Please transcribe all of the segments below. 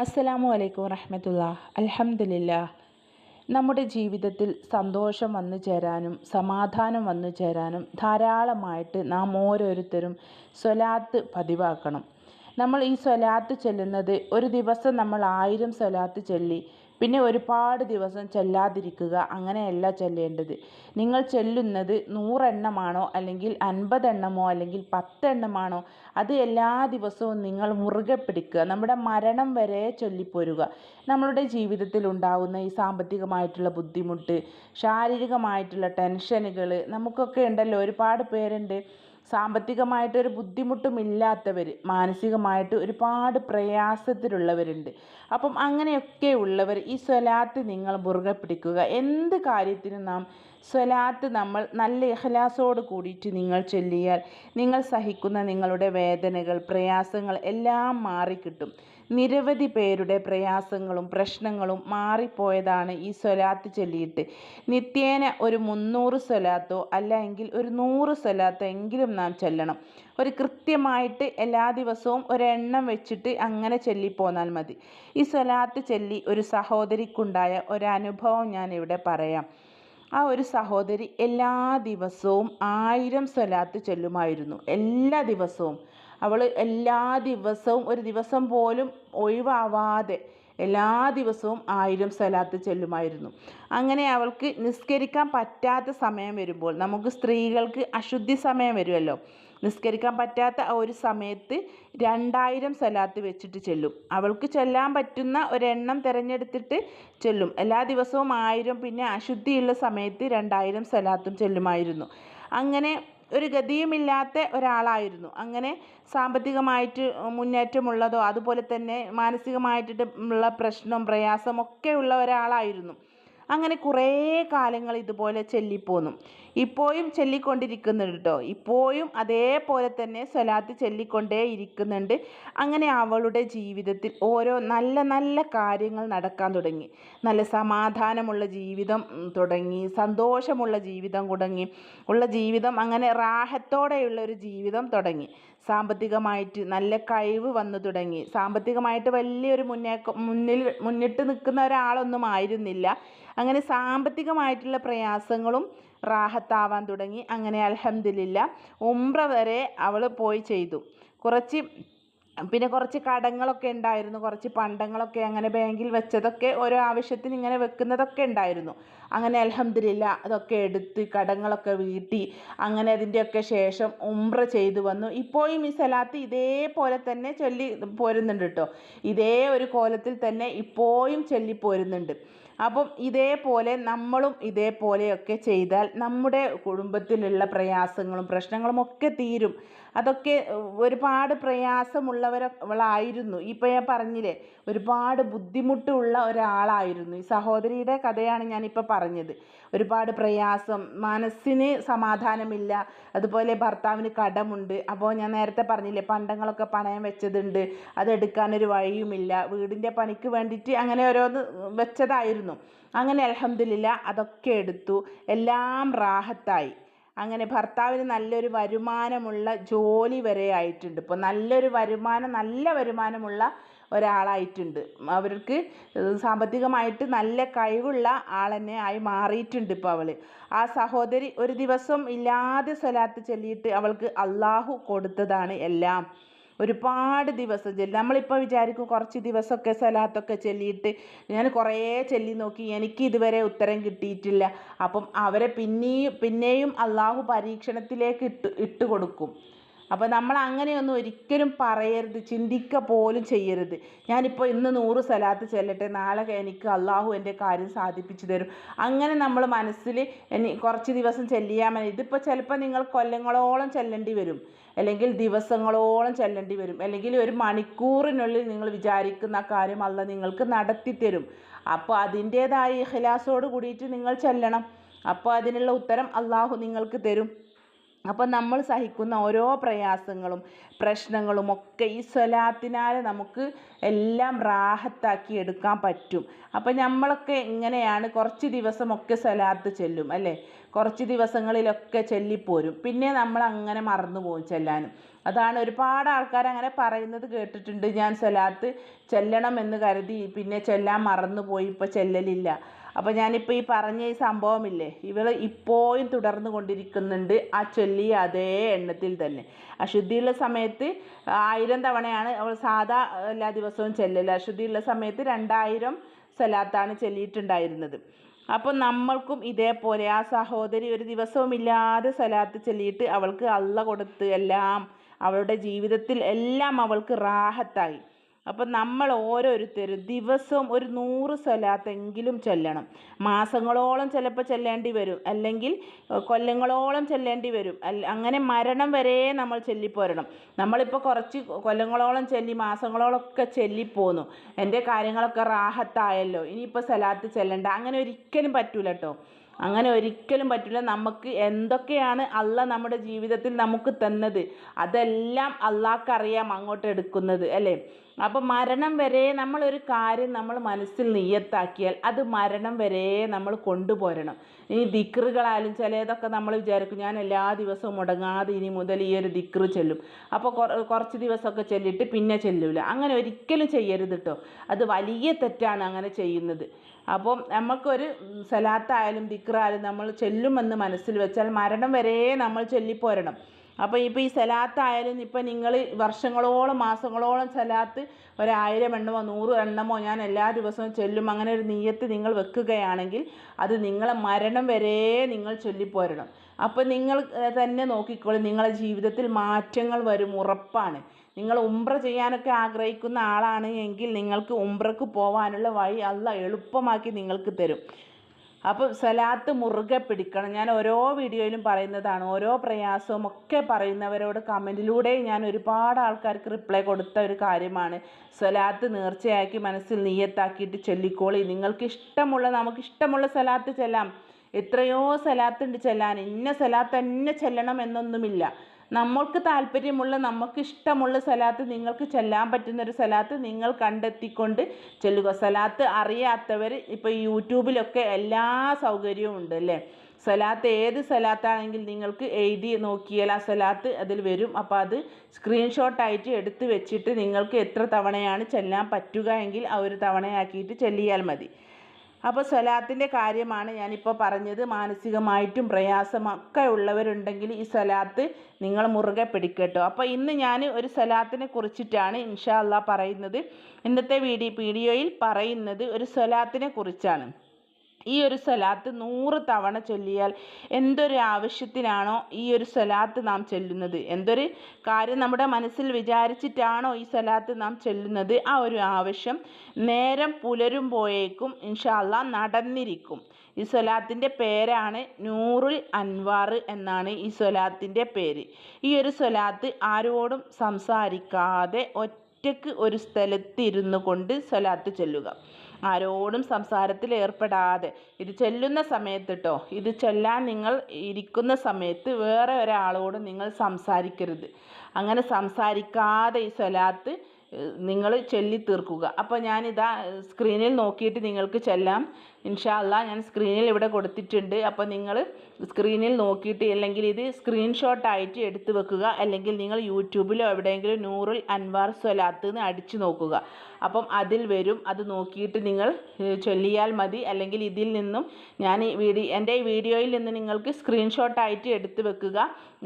അസ്സലാമു അലൈക്കും വറഹമത്തുള്ള അലഹമില്ല നമ്മുടെ ജീവിതത്തിൽ സന്തോഷം വന്നു ചേരാനും സമാധാനം വന്നു ചേരാനും ധാരാളമായിട്ട് നാം ഓരോരുത്തരും സ്വലാത്ത് പതിവാക്കണം. നമ്മൾ ഈ സ്വലാത്ത് ചെല്ലുന്നത് ഒരു ദിവസം നമ്മൾ ആയിരം സ്വലാത്ത് ചൊല്ലി പിന്നെ ഒരുപാട് ദിവസം ചെല്ലാതിരിക്കുക അങ്ങനെയല്ല ചെല്ലേണ്ടത്. നിങ്ങൾ ചെല്ലുന്നത് നൂറെണ്ണമാണോ അല്ലെങ്കിൽ അൻപതെണ്ണമോ അല്ലെങ്കിൽ പത്തെണ്ണമാണോ? അത് എല്ലാ ദിവസവും നിങ്ങൾ മുറുകെ പിടിക്കുക. നമ്മുടെ മരണം വരെ ചൊല്ലിപ്പോരുക. നമ്മളുടെ ജീവിതത്തിൽ ഉണ്ടാകുന്ന ഈ സാമ്പത്തികമായിട്ടുള്ള ബുദ്ധിമുട്ട് ശാരീരികമായിട്ടുള്ള ടെൻഷനുകൾ നമുക്കൊക്കെ ഉണ്ടല്ലോ ഒരുപാട് പേരുണ്ട്. സാമ്പത്തികമായിട്ടൊരു ബുദ്ധിമുട്ടുമില്ലാത്തവർ മാനസികമായിട്ട് ഒരുപാട് പ്രയാസത്തിലുള്ളവരുണ്ട്. അപ്പം അങ്ങനെയൊക്കെ ഉള്ളവർ ഈ സ്വലാത്ത് നിങ്ങൾ മുറുകെ പിടിക്കുക. എന്ത് കാര്യത്തിനും നാം സ്വലാത്ത് നമ്മൾ നല്ല ഇഹ്ലാസോട് കൂടിയിട്ട് നിങ്ങൾ ചൊല്ലിയാൽ നിങ്ങൾ സഹിക്കുന്ന നിങ്ങളുടെ വേദനകൾ പ്രയാസങ്ങൾ എല്ലാം മാറിക്കിട്ടും. നിരവധി പേരുടെ പ്രയാസങ്ങളും പ്രശ്നങ്ങളും മാറിപ്പോയതാണ് ഈ സ്വലാത്ത് ചൊല്ലിയിട്ട്. നിത്യേന ഒരു മുന്നൂറ് സ്വലാത്തോ അല്ലെങ്കിൽ ഒരു നൂറ് സ്വലാത്തോ എങ്കിലും നാം ചൊല്ലണം. ഒരു കൃത്യമായിട്ട് എല്ലാ ദിവസവും ഒരെണ്ണം വെച്ചിട്ട് അങ്ങനെ ചൊല്ലിപ്പോന്നാൽ മതി. ഈ സ്വലാത്ത് ചൊല്ലി ഒരു സഹോദരിക്കുണ്ടായ ഒരനുഭവം ഞാൻ ഇവിടെ പറയാം. ആ ഒരു സഹോദരി എല്ലാ ദിവസവും ആയിരം സ്വലാത്ത് ചൊല്ലുമായിരുന്നു. എല്ലാ ദിവസവും അവൾ എല്ലാ ദിവസവും ഒരു ദിവസം പോലും ഒഴിവാവാതെ എല്ലാ ദിവസവും ആയിരം സ്വലാത്ത് ചെല്ലുമായിരുന്നു. അങ്ങനെ അവൾക്ക് നിസ്കരിക്കാൻ പറ്റാത്ത സമയം വരുമ്പോൾ നമുക്ക് സ്ത്രീകൾക്ക് അശുദ്ധി സമയം വരുമല്ലോ. നിസ്കരിക്കാൻ പറ്റാത്ത ഒരു സമയത്ത് രണ്ടായിരം സ്വലാത്ത് വെച്ചിട്ട് ചെല്ലും. അവൾക്ക് ചെല്ലാൻ പറ്റുന്ന ഒരെണ്ണം തിരഞ്ഞെടുത്തിട്ട് ചെല്ലും. എല്ലാ ദിവസവും ആയിരം പിന്നെ അശുദ്ധിയുള്ള സമയത്ത് രണ്ടായിരം സ്വലാത്തും ചെല്ലുമായിരുന്നു. അങ്ങനെ ഒരു ഗതിയുമില്ലാത്ത ഒരാളായിരുന്നു. അങ്ങനെ സാമ്പത്തികമായിട്ട് മുന്നേറ്റമുള്ളതോ അതുപോലെ തന്നെ മാനസികമായിട്ട് ഉള്ള പ്രശ്നം പ്രയാസമൊക്കെ ഉള്ള ഒരാളായിരുന്നു. അങ്ങനെ കുറേ കാലങ്ങൾ ഇതുപോലെ ചൊല്ലിപ്പോന്നു. ഇപ്പോഴും ചൊല്ലിക്കൊണ്ടിരിക്കുന്നുണ്ട് കേട്ടോ ഇപ്പോഴും അതേപോലെ തന്നെ സ്വലാത്ത് ചൊല്ലിക്കൊണ്ടേ ഇരിക്കുന്നുണ്ട്. അങ്ങനെ അവളുടെ ജീവിതത്തിൽ ഓരോ നല്ല നല്ല കാര്യങ്ങൾ നടക്കാൻ തുടങ്ങി. നല്ല സമാധാനമുള്ള ജീവിതം തുടങ്ങി. സന്തോഷമുള്ള ജീവിതം തുടങ്ങി. ഉള്ള ജീവിതം അങ്ങനെ റാഹത്തോടെയുള്ള ഒരു ജീവിതം തുടങ്ങി. സാമ്പത്തികമായിട്ട് നല്ല കഴിവ് വന്നു തുടങ്ങി. സാമ്പത്തികമായിട്ട് വലിയൊരു മുന്നേക്കം മുന്നിൽ മുന്നിട്ട് നിൽക്കുന്ന ഒരാളൊന്നും ആയിരുന്നില്ല. അങ്ങനെ സാമ്പത്തികമായിട്ടുള്ള പ്രയാസങ്ങളും റാഹത്താവാൻ തുടങ്ങി. അങ്ങനെ അൽഹംദുലില്ല. ഉംറ വരെ അവൾ പോയി ചെയ്തു. കുറച്ച് പിന്നെ കുറച്ച് കടങ്ങളൊക്കെ ഉണ്ടായിരുന്നു. കുറച്ച് പണ്ടങ്ങളൊക്കെ അങ്ങനെ ബാങ്കിൽ വെച്ചതൊക്കെ ഓരോ ആവശ്യത്തിന് ഇങ്ങനെ വെക്കുന്നതൊക്കെ ഉണ്ടായിരുന്നു. അങ്ങനെ അൽഹംദുലില്ല അതൊക്കെ എടുത്ത് കടങ്ങളൊക്കെ വീട്ടി. അങ്ങനെ അതിന്റെയൊക്കെ ശേഷം ഉംറ ചെയ്തു വന്നു. ഇപ്പോഴും ഈ സലാത്ത് ഇതേപോലെ തന്നെ ചൊല്ലി പോരുന്നുണ്ട് കേട്ടോ. ഇതേ ഒരു കോലത്തിൽ തന്നെ ഇപ്പോഴും ചൊല്ലി പോരുന്നുണ്ട്. അപ്പം ഇതേപോലെ നമ്മളും ഇതേപോലെയൊക്കെ ചെയ്താൽ നമ്മുടെ കുടുംബത്തിലുള്ള പ്രയാസങ്ങളും പ്രശ്നങ്ങളും ഒക്കെ തീരും. അതൊക്കെ ഒരുപാട് പ്രയാസമുള്ളവരായിരുന്നു ഇപ്പം ഞാൻ പറഞ്ഞില്ലേ ഒരുപാട് ബുദ്ധിമുട്ടുള്ള ഒരാളായിരുന്നു. ഈ സഹോദരിയുടെ കഥയാണ് ഞാനിപ്പോൾ പറഞ്ഞത്. ഒരുപാട് പ്രയാസം മനസ്സിന് സമാധാനമില്ല അതുപോലെ ഭർത്താവിന് കടമുണ്ട്. അപ്പോൾ ഞാൻ നേരത്തെ പറഞ്ഞില്ലേ പണ്ടങ്ങളൊക്കെ പണയം വെച്ചതുണ്ട് അതെടുക്കാനൊരു വഴിയുമില്ല വീടിന്റെ പണിക്ക് വേണ്ടിയിട്ട് അങ്ങനെ ഓരോന്ന് വെച്ചതായിരുന്നു. അങ്ങനെ അലഹമില്ല അതൊക്കെ എടുത്തു എല്ലാം റാഹത്തായി. അങ്ങനെ ഭർത്താവിന് നല്ലൊരു വരുമാനമുള്ള ജോലി വരെ ആയിട്ടുണ്ട്. ഇപ്പോൾ നല്ലൊരു വരുമാനം നല്ല വരുമാനമുള്ള ഒരാളായിട്ടുണ്ട്. അവർക്ക് സാമ്പത്തികമായിട്ട് നല്ല കഴിവുള്ള ആൾ തന്നെ ആയി മാറിയിട്ടുണ്ട് ഇപ്പോൾ അവൾ ആ സഹോദരി ഒരു ദിവസം ഇല്ലാതെ സ്വലാത്ത് ചൊല്ലിയിട്ട് അവൾക്ക് അള്ളാഹു കൊടുത്തതാണ് എല്ലാം. ഒരുപാട് ദിവസം ചെല്ലും. നമ്മളിപ്പോൾ വിചാരിക്കും കുറച്ച് ദിവസമൊക്കെ സ്വലാത്തൊക്കെ ചൊല്ലിയിട്ട് ഞാൻ കുറേ ചൊല്ലി നോക്കി. എനിക്ക് ഇതുവരെ ഉത്തരം കിട്ടിയിട്ടില്ല. അപ്പം അവരെ പിന്നെയും പിന്നെയും അള്ളാഹു പരീക്ഷണത്തിലേക്ക് ഇട്ട് ഇട്ട് കൊടുക്കും. അപ്പോൾ നമ്മൾ അങ്ങനെയൊന്നും ഒരിക്കലും പറയരുത് ചിന്തിക്കുക പോലും ചെയ്യരുത്. ഞാനിപ്പോൾ ഇന്ന് നൂറ് സ്ഥലത്ത് ചെല്ലട്ടെ നാളെ എനിക്ക് അള്ളാഹു എന്റെ കാര്യം സാധിപ്പിച്ചു തരും. അങ്ങനെ നമ്മൾ മനസ്സിൽ കുറച്ച് ദിവസം ചെല്ലിയാൽ മതി. ഇതിപ്പോൾ ചിലപ്പോൾ നിങ്ങൾ കൊല്ലങ്ങളോളം ചെല്ലേണ്ടി വരും. അല്ലെങ്കിൽ ദിവസങ്ങളോളം ചെല്ലേണ്ടി വരും. അല്ലെങ്കിൽ ഒരു മണിക്കൂറിനുള്ളിൽ നിങ്ങൾ വിചാരിക്കുന്ന കാര്യം അല്ല നിങ്ങൾക്ക് നടത്തി തരും. അപ്പോൾ അതിന്റേതായ ഇഖലാസോട് കൂടിയിട്ട് നിങ്ങൾ ചെല്ലണം. അപ്പോൾ അതിനുള്ള ഉത്തരം അള്ളാഹു നിങ്ങൾക്ക് തരും. അപ്പം നമ്മൾ സഹിക്കുന്ന ഓരോ പ്രയാസങ്ങളും പ്രശ്നങ്ങളും ഒക്കെ ഈ സ്വലാത്തിനാൽ നമുക്ക് എല്ലാം റാഹത്താക്കി എടുക്കാൻ പറ്റും. അപ്പം നമ്മളൊക്കെ ഇങ്ങനെയാണ് കുറച്ച് ദിവസമൊക്കെ സ്വലാത്ത് ചെല്ലും അല്ലേ? കുറച്ച് ദിവസങ്ങളിലൊക്കെ ചെല്ലിപ്പോരും. പിന്നെ നമ്മൾ അങ്ങനെ മറന്നു പോകും ചെല്ലാനും. അതാണ് ഒരുപാട് ആൾക്കാർ അങ്ങനെ പറയുന്നത് കേട്ടിട്ടുണ്ട്. ഞാൻ സ്വലാത്ത് ചെല്ലണം എന്ന് കരുതി പിന്നെ ചെല്ലാൻ മറന്നു പോയി ഇപ്പോൾ ചെല്ലലില്ല. അപ്പോൾ ഞാനിപ്പോൾ ഈ പറഞ്ഞ ഈ സംഭവമില്ലേ ഇവൾ ഇപ്പോഴും തുടർന്നു കൊണ്ടിരിക്കുന്നുണ്ട് ആ ചൊല്ലി അതേ എണ്ണത്തിൽ തന്നെ. അശുദ്ധിയുള്ള സമയത്ത് ആയിരം തവണയാണ് അവൾ സാധാ എല്ലാ ദിവസവും ചെല്ലൽ അശുദ്ധിയുള്ള സമയത്ത് രണ്ടായിരം സ്ഥലത്താണ് ചെല്ലിയിട്ടുണ്ടായിരുന്നത്. അപ്പോൾ നമ്മൾക്കും ഇതേപോലെ ആ സഹോദരി ഒരു ദിവസവും ഇല്ലാതെ സ്ഥലത്ത് ചെല്ലിയിട്ട് അവൾക്ക് അള്ള കൊടുത്ത് എല്ലാം അവളുടെ ജീവിതത്തിൽ എല്ലാം അവൾക്ക് റാഹത്തായി. അപ്പം നമ്മൾ ഓരോരുത്തരും ദിവസവും ഒരു നൂറ് സ്വലാത്തെങ്കിലും ചൊല്ലണം. മാസങ്ങളോളം ചിലപ്പോൾ ചെല്ലേണ്ടി വരും. അല്ലെങ്കിൽ കൊല്ലങ്ങളോളം ചെല്ലേണ്ടി വരും. അല്ല അങ്ങനെ മരണം വരെ നമ്മൾ ചൊല്ലിപ്പോരണം. നമ്മളിപ്പോൾ കുറച്ച് കൊല്ലങ്ങളോളം ചൊല്ലി മാസങ്ങളോളൊക്കെ ചൊല്ലിപ്പോന്നു. എന്റെ കാര്യങ്ങളൊക്കെ റാഹത്തായല്ലോ. ഇനിയിപ്പോൾ സ്വലാത്ത് ചെല്ലണ്ട. അങ്ങനെ ഒരിക്കലും പറ്റൂല കേട്ടോ അങ്ങനെ ഒരിക്കലും പറ്റില്ല നമുക്ക് എന്തൊക്കെയാണ് അള്ള നമ്മുടെ ജീവിതത്തിൽ നമുക്ക് തന്നത്? അതെല്ലാം അള്ളാഹ്ക്കറിയാം അങ്ങോട്ട് എടുക്കുന്നത് അല്ലേ? അപ്പോൾ മരണം വരെ നമ്മളൊരു കാര്യം നമ്മൾ മനസ്സിൽ നീയത്താക്കിയാൽ അത് മരണം വരെ നമ്മൾ കൊണ്ടുപോരണം. ഈ ദിക്റുകളായാലും ചിലതൊക്കെ നമ്മൾ വിചാരിക്കും ഞാൻ എല്ലാ ദിവസവും മുടങ്ങാതെ ഇനി മുതൽ ഈ ഒരു ദിക്റ് ചെല്ലും. അപ്പോൾ കുറച്ച് ദിവസമൊക്കെ ചെല്ലിട്ട് പിന്നെ ചെല്ലൂല. അങ്ങനെ ഒരിക്കലും ചെയ്യരുത് കേട്ടോ അത് വലിയ തെറ്റാണ് അങ്ങനെ ചെയ്യുന്നത്. അപ്പോൾ നമുക്കൊരു സലാത്തായാലും ദിക്റായാലും നമ്മൾ ചെല്ലുമെന്ന് മനസ്സിൽ വെച്ചാൽ മരണം വരെ നമ്മൾ ചൊല്ലിപ്പോരണം. അപ്പോൾ ഇപ്പോൾ ഈ സലാത്തായാലും ഇപ്പം നിങ്ങൾ വർഷങ്ങളോളം മാസങ്ങളോളം സലാത്ത് ഒരായിരം എണ്ണമോ നൂറ് എണ്ണമോ ഞാൻ എല്ലാ ദിവസവും ചൊല്ലും. അങ്ങനെ ഒരു നീയത്ത് നിങ്ങൾ വെക്കുകയാണെങ്കിൽ അത് നിങ്ങളെ മരണം വരെ നിങ്ങൾ ചൊല്ലിപ്പോരണം. അപ്പോൾ നിങ്ങൾ തന്നെ നോക്കിക്കോളൂ. നിങ്ങളെ ജീവിതത്തിൽ മാറ്റങ്ങൾ വരും ഉറപ്പാണ്. നിങ്ങൾ ഉംറ ചെയ്യാനൊക്കെ ആഗ്രഹിക്കുന്ന ആളാണ് എങ്കിൽ നിങ്ങൾക്ക് ഉംറക്ക് പോകാനുള്ള വഴി അല്ല എളുപ്പമാക്കി നിങ്ങൾക്ക് തരും. അപ്പോൾ സലാത്ത് മുറുകെ പിടിക്കണം. ഞാൻ ഓരോ വീഡിയോയിലും പറയുന്നതാണ്. ഓരോ പ്രയാസവും ഒക്കെ പറയുന്നവരോട് കമന്റിലൂടെ ഞാൻ ഒരുപാട് ആൾക്കാർക്ക് റിപ്ലൈ കൊടുത്ത ഒരു കാര്യമാണ്. സലാത്ത് നേർച്ചയാക്കി മനസ്സിൽ നീയത്താക്കിയിട്ട് ചൊല്ലിക്കോളി. നിങ്ങൾക്ക് ഇഷ്ടമുള്ള നമുക്ക് ഇഷ്ടമുള്ള സലാത്ത് ചെല്ലാം. എത്രയോ സലാത്തുണ്ട് ചെല്ലാൻ. ഇന്ന സലാത്ത് തന്നെ ചെല്ലണം എന്നൊന്നുമില്ല. നമ്മൾക്ക് താല്പര്യമുള്ള നമുക്ക് ഇഷ്ടമുള്ള സലാത്ത് നിങ്ങൾക്ക് ചെല്ലാൻ പറ്റുന്ന ഒരു സലാത്ത് നിങ്ങൾ കണ്ടെത്തിക്കൊണ്ട് ചെല്ലുക. സ്ഥലത്ത് അറിയാത്തവർ ഇപ്പോൾ യൂട്യൂബിലൊക്കെ എല്ലാ സൗകര്യവും ഉണ്ട് അല്ലേ? സലാത്ത് ഏത് സലാത്താണെങ്കിൽ നിങ്ങൾക്ക് എഴുതി നോക്കിയാൽ ആ സലാത്ത് അതിൽ വരും. അപ്പോൾ അത് സ്ക്രീൻഷോട്ടായിട്ട് എടുത്ത് വെച്ചിട്ട് നിങ്ങൾക്ക് എത്ര തവണയാണ് ചെല്ലാൻ പറ്റുക എങ്കിൽ ആ ഒരു തവണയാക്കിയിട്ട് ചെല്ലിയാൽ മതി. അപ്പോൾ സ്വലാത്തിന്റെ കാര്യമാണ് ഞാനിപ്പോൾ പറഞ്ഞത്. മാനസികമായിട്ടും പ്രയാസമൊക്കെ ഉള്ളവരുണ്ടെങ്കിൽ ഈ സ്വലാത്ത് നിങ്ങൾ മുറുകെ പിടിക്കട്ടോ അപ്പോൾ ഇന്ന് ഞാൻ ഒരു സ്വലാത്തിനെ കുറിച്ചിട്ടാണ് ഇൻഷാ അള്ളാ പറയുന്നത്. ഇന്നത്തെ വീഡിയോ വീഡിയോയിൽ പറയുന്നത് ഒരു സ്വലാത്തിനെ കുറിച്ചാണ്. ഈ ഒരു സ്വലാത്ത് നൂറ് തവണ ചൊല്ലിയാൽ എന്തൊരു ആവശ്യത്തിനാണോ ഈ ഒരു സ്വലാത്ത് നാം ചൊല്ലുന്നത്? എന്തൊരു കാര്യം നമ്മുടെ മനസ്സിൽ വിചാരിച്ചിട്ടാണോ ഈ സ്വലാത്ത് നാം ചൊല്ലുന്നത്? ആ ഒരു ആവശ്യം നേരം പുലരുമ്പോഴേക്കും ഇൻഷാല്ല നടന്നിരിക്കും. ഈ സ്വലാത്തിന്റെ പേരാണ് നൂറുൽ അൻവാർ എന്നാണ് ഈ സ്വലാത്തിന്റെ പേര്. ഈ ഒരു സ്വലാത്ത് ആരോടും സംസാരിക്കാതെ ഒറ്റയ്ക്ക് ഒരു സ്ഥലത്തിരുന്നു കൊണ്ട് സ്വലാത്ത് ചൊല്ലുക. ആരോടും സംസാരത്തിൽ ഏർപ്പെടാതെ. ഇത് ചൊല്ലുന്ന സമയത്ത് കേട്ടോ ഇത് ചൊല്ലാൻ നിങ്ങൾ ഇരിക്കുന്ന സമയത്ത് വേറെ ഒരാളോട് നിങ്ങൾ സംസാരിക്കരുത്. അങ്ങനെ സംസാരിക്കാതെ ഈ സ്വലാത്ത് നിങ്ങൾ ചൊല്ലി തീർക്കുക. അപ്പോൾ ഞാനിതാ സ്ക്രീനിൽ നോക്കിയിട്ട് നിങ്ങൾക്ക് ചെല്ലാം. ഇൻഷാ അല്ലാ ഞാൻ സ്ക്രീനിൽ ഇവിടെ കൊടുത്തിട്ടുണ്ട്. അപ്പോൾ നിങ്ങൾ സ്ക്രീനിൽ നോക്കിയിട്ട് അല്ലെങ്കിൽ ഇത് സ്ക്രീൻഷോട്ട് ആയിട്ട് എടുത്തു വെക്കുക. അല്ലെങ്കിൽ നിങ്ങൾ യൂട്യൂബിലോ എവിടെയെങ്കിലും നൂറുൽ അൻവാർ സ്വലാത്ത് എന്ന് അടിച്ചു നോക്കുക. അപ്പം അതിൽ വരും. അത് നോക്കിയിട്ട് നിങ്ങൾ ചൊല്ലിയാൽ മതി. അല്ലെങ്കിൽ ഇതിൽ നിന്നും ഞാൻ ഈ വീഡിയോ എന്റെ ഈ വീഡിയോയിൽ നിന്ന് നിങ്ങൾക്ക് സ്ക്രീൻഷോട്ട് ആയിട്ട് എടുത്തു വെക്കുക.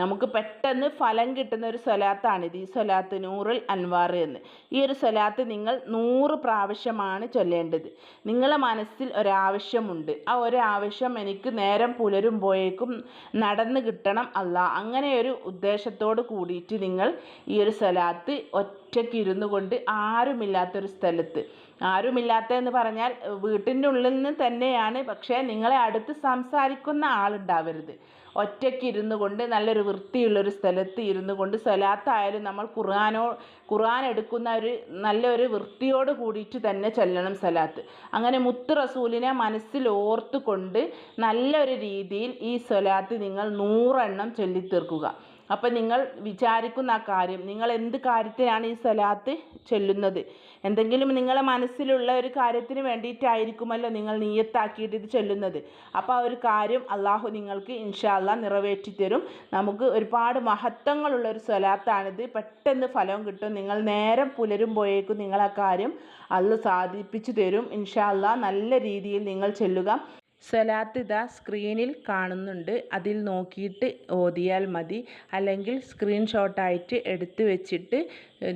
നമുക്ക് പെട്ടെന്ന് ഫലം കിട്ടുന്ന ഒരു സ്വലാത്താണിത്. ഈ സ്വലാത്ത് നൂറുൽ അൻവാർ എന്ന്. ഈ ഒരു സ്വലാത്ത് നിങ്ങൾ നൂറ് പ്രാവശ്യമാണ് ചൊല്ലേണ്ടത്. നിങ്ങളെ മനസ്സിൽ ഒരാവശ്യമുണ്ട്. ആ ഒരാവശ്യം എനിക്ക് നേരം പുലരുമ്പോഴേക്കും നടന്ന് കിട്ടണം അല്ല. അങ്ങനെ ഒരു ഉദ്ദേശത്തോട് കൂടിയിട്ട് നിങ്ങൾ ഈ ഒരു സ്വലാത്ത് ഒറ്റ ഒറ്റയ്ക്ക് ഇരുന്നു കൊണ്ട് ആരുമില്ലാത്തൊരു സ്ഥലത്ത് ആരുമില്ലാത്തതെന്ന് പറഞ്ഞാൽ വീട്ടിന്റെ ഉള്ളിൽ നിന്ന് തന്നെയാണ്. പക്ഷേ നിങ്ങളെ അടുത്ത് സംസാരിക്കുന്ന ആളുണ്ടാവരുത്. ഒറ്റയ്ക്ക് ഇരുന്നു കൊണ്ട് നല്ലൊരു വൃത്തിയുള്ളൊരു സ്ഥലത്ത് ഇരുന്നു കൊണ്ട് സ്വലാത്തായാലും നമ്മൾ ഖുർആാനോ ഖുർആൻ എടുക്കുന്ന ഒരു നല്ലൊരു വൃത്തിയോട് കൂടിയിട്ട് തന്നെ ചൊല്ലണം സ്വലാത്ത്. അങ്ങനെ മുത്ത് റസൂലിനെ മനസ്സിൽ ഓർത്തുകൊണ്ട് നല്ലൊരു രീതിയിൽ ഈ സ്വലാത്ത് നിങ്ങൾ നൂറെണ്ണം ചൊല്ലിത്തീർക്കുക. അപ്പം നിങ്ങൾ വിചാരിക്കുന്ന ആ കാര്യം നിങ്ങൾ എന്ത് കാര്യത്തിനാണ് ഈ സ്വലാത്ത് ചൊല്ലുന്നത്? എന്തെങ്കിലും നിങ്ങളെ മനസ്സിലുള്ള ഒരു കാര്യത്തിന് വേണ്ടിയിട്ടായിരിക്കുമല്ലോ നിങ്ങൾ നീയത്താക്കിയിട്ട് ഇത് ചൊല്ലുന്നത്. അപ്പോൾ ആ ഒരു കാര്യം അള്ളാഹു നിങ്ങൾക്ക് ഇൻഷാല്ല നിറവേറ്റി തരും. നമുക്ക് ഒരുപാട് മഹത്വങ്ങളുള്ള ഒരു സ്വലാത്താണിത് പെട്ടെന്ന് ഫലം കിട്ടും. നിങ്ങൾ നേരം പുലരുമ്പോഴേക്കും നിങ്ങൾ ആ കാര്യം അള്ള സാധിപ്പിച്ചു തരും. ഇൻഷാല്ല നല്ല രീതിയിൽ നിങ്ങൾ ചൊല്ലുക. സ്വലാത്ത് ഇതാ സ്ക്രീനിൽ കാണുന്നുണ്ട്. അതിൽ നോക്കിയിട്ട് ഓതിയാൽ മതി. അല്ലെങ്കിൽ സ്ക്രീൻഷോട്ടായിട്ട് എടുത്തു വെച്ചിട്ട്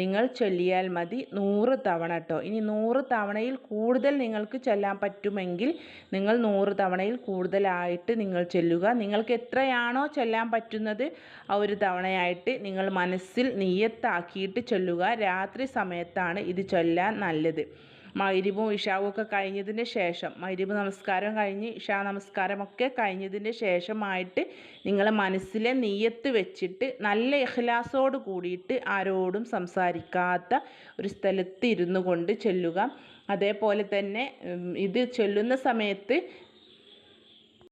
നിങ്ങൾ ചൊല്ലിയാൽ മതി. നൂറ് തവണ കേട്ടോ ഇനി നൂറ് തവണയിൽ കൂടുതൽ നിങ്ങൾക്ക് ചൊല്ലാൻ പറ്റുമെങ്കിൽ നിങ്ങൾ നൂറ് തവണയിൽ കൂടുതലായിട്ട് നിങ്ങൾ ചൊല്ലുക. നിങ്ങൾക്ക് എത്രയാണോ ചൊല്ലാൻ പറ്റുന്നത് ആ ഒരു തവണയായിട്ട് നിങ്ങൾ മനസ്സിൽ നീയത്താക്കിയിട്ട് ചൊല്ലുക. രാത്രി സമയത്താണ് ഇത് ചൊല്ലാൻ നല്ലത്. മഗ്രിബും ഇഷാവും ഒക്കെ കഴിഞ്ഞതിന് ശേഷം മഗ്രിബ് നമസ്കാരം കഴിഞ്ഞ് ഇഷാ നമസ്കാരമൊക്കെ കഴിഞ്ഞതിന് ശേഷമായിട്ട് നിങ്ങൾ മനസ്സിലെ നെയ്യത്ത് വെച്ചിട്ട് നല്ല ഇഖ്ലാസോട് കൂടിയിട്ട് ആരോടും സംസാരിക്കാത്ത ഒരു സ്ഥലത്ത് ഇരുന്നു കൊണ്ട് ചെല്ലുക. അതേപോലെ തന്നെ ഇത് ചൊല്ലുന്ന സമയത്ത്